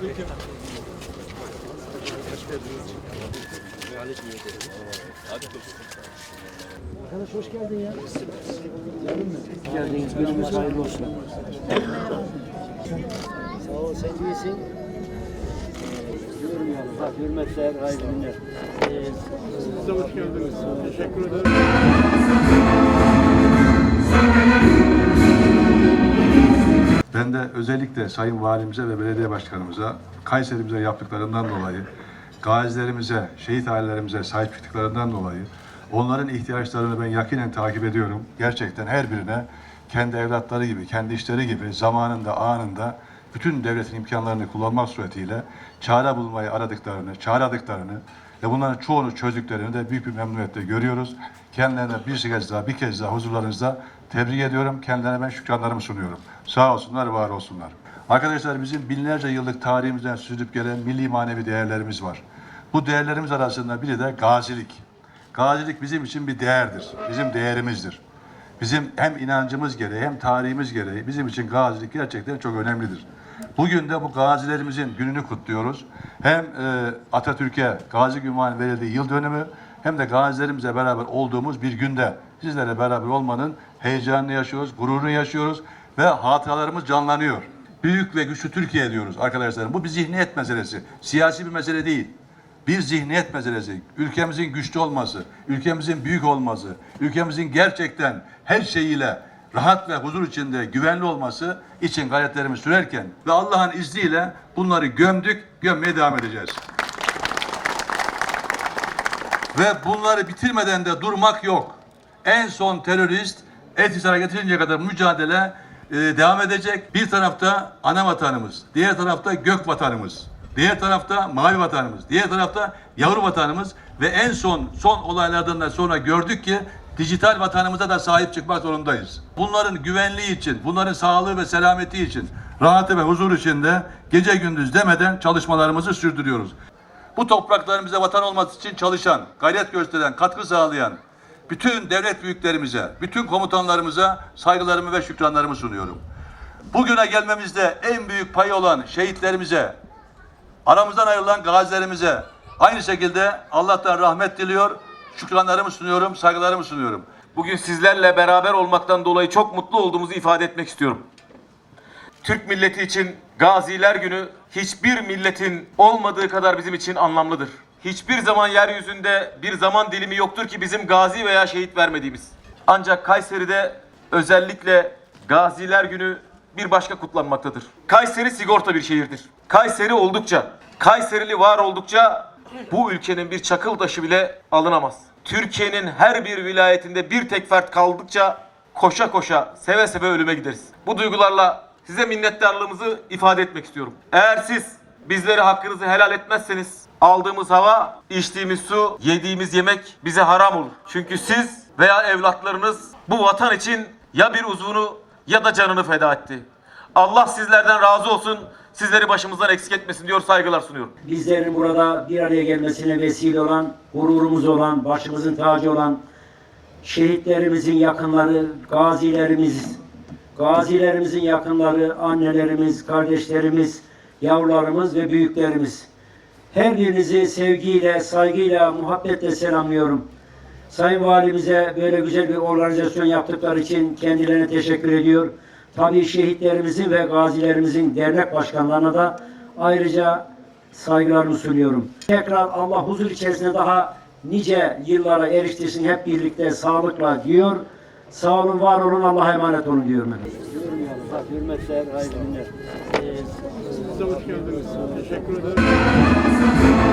Arkadaş hoş geldin ya. Geldiniz. Günümüz hayırlı olsun. Sağ ol. Sen iyisin. Diyorum ya. Bak hürmetler, hayırlı günler. Siz de hoş geldiniz. Teşekkür ederim. Ben de özellikle Sayın Valimize ve Belediye Başkanımıza Kayserimize yaptıklarından dolayı, gazilerimize, şehit ailelerimize sahip çıktıklarından dolayı onların ihtiyaçlarını ben yakinen takip ediyorum. Gerçekten her birine kendi evlatları gibi, kendi işleri gibi zamanında, anında bütün devletin imkanlarını kullanmak suretiyle çare bulmayı aradıklarını, çağırdıklarını ve bunların çoğunu çözdüklerini de büyük bir memnuniyetle görüyoruz. Kendilerine bir kez daha, bir kez daha huzurlarınızda tebrik ediyorum. Kendilerine ben şükranlarımı sunuyorum. Sağ olsunlar, var olsunlar. Arkadaşlar bizim binlerce yıllık tarihimizden süzülüp gelen milli manevi değerlerimiz var. Bu değerlerimiz arasında biri de gazilik. Gazilik bizim için bir değerdir. Bizim değerimizdir. Bizim hem inancımız gereği hem tarihimiz gereği bizim için gazilik gerçekten çok önemlidir. Bugün de bu gazilerimizin gününü kutluyoruz. Hem e, Atatürk'e Gazi Günvani verildiği yıl dönümü hem de gazilerimizle beraber olduğumuz bir günde sizlerle beraber olmanın heyecanını yaşıyoruz, gururunu yaşıyoruz ve hatıralarımız canlanıyor. Büyük ve güçlü Türkiye diyoruz arkadaşlar. Bu bir zihniyet meselesi. Siyasi bir mesele değil bir zihniyet meselesi. Ülkemizin güçlü olması, ülkemizin büyük olması, ülkemizin gerçekten her şeyiyle rahat ve huzur içinde güvenli olması için gayretlerimi sürerken ve Allah'ın izniyle bunları gömdük, gömmeye devam edeceğiz. Ve bunları bitirmeden de durmak yok. En son terörist Eltisar'a getirinceye kadar mücadele e, devam edecek. Bir tarafta ana vatanımız, diğer tarafta gök vatanımız, diğer tarafta mavi vatanımız, diğer tarafta yavru vatanımız ve en son son olaylardan da sonra gördük ki dijital vatanımıza da sahip çıkmak zorundayız. Bunların güvenliği için, bunların sağlığı ve selameti için, rahatı ve huzur içinde gece gündüz demeden çalışmalarımızı sürdürüyoruz. Bu topraklarımıza vatan olması için çalışan, gayret gösteren, katkı sağlayan bütün devlet büyüklerimize, bütün komutanlarımıza saygılarımı ve şükranlarımı sunuyorum. Bugüne gelmemizde en büyük payı olan şehitlerimize, aramızdan ayrılan gazilerimize aynı şekilde Allah'tan rahmet diliyor, şükranlarımı sunuyorum, saygılarımı sunuyorum. Bugün sizlerle beraber olmaktan dolayı çok mutlu olduğumuzu ifade etmek istiyorum. Türk milleti için Gaziler Günü hiçbir milletin olmadığı kadar bizim için anlamlıdır. Hiçbir zaman yeryüzünde bir zaman dilimi yoktur ki bizim gazi veya şehit vermediğimiz. Ancak Kayseri'de özellikle Gaziler Günü bir başka kutlanmaktadır. Kayseri sigorta bir şehirdir. Kayseri oldukça, Kayserili var oldukça bu ülkenin bir çakıl taşı bile alınamaz. Türkiye'nin her bir vilayetinde bir tek fert kaldıkça koşa koşa seve seve ölüme gideriz. Bu duygularla size minnettarlığımızı ifade etmek istiyorum. Eğer siz bizleri hakkınızı helal etmezseniz aldığımız hava, içtiğimiz su, yediğimiz yemek bize haram olur. Çünkü siz veya evlatlarınız bu vatan için ya bir uzvunu ya da canını feda etti. Allah sizlerden razı olsun. Sizleri başımızdan eksik etmesin diyor saygılar sunuyorum. bizlerin burada bir araya gelmesine vesile olan, gururumuz olan, başımızın tacı olan şehitlerimizin yakınları, gazilerimiz, gazilerimizin yakınları, annelerimiz, kardeşlerimiz, yavrularımız ve büyüklerimiz. Her birinizi sevgiyle, saygıyla, muhabbetle selamlıyorum. Sayın Valimize böyle güzel bir organizasyon yaptıkları için kendilerine teşekkür ediyor. Tabii şehitlerimizin ve gazilerimizin dernek başkanlarına da ayrıca saygılarımı sunuyorum. Tekrar Allah huzur içerisinde daha nice yıllara eriştirsin hep birlikte sağlıkla diyor. Sağ olun, var olun, Allah'a emanet olun diyorum bak hürmetler, hayırlı günler. De hoş geldiniz. Teşekkür ederim.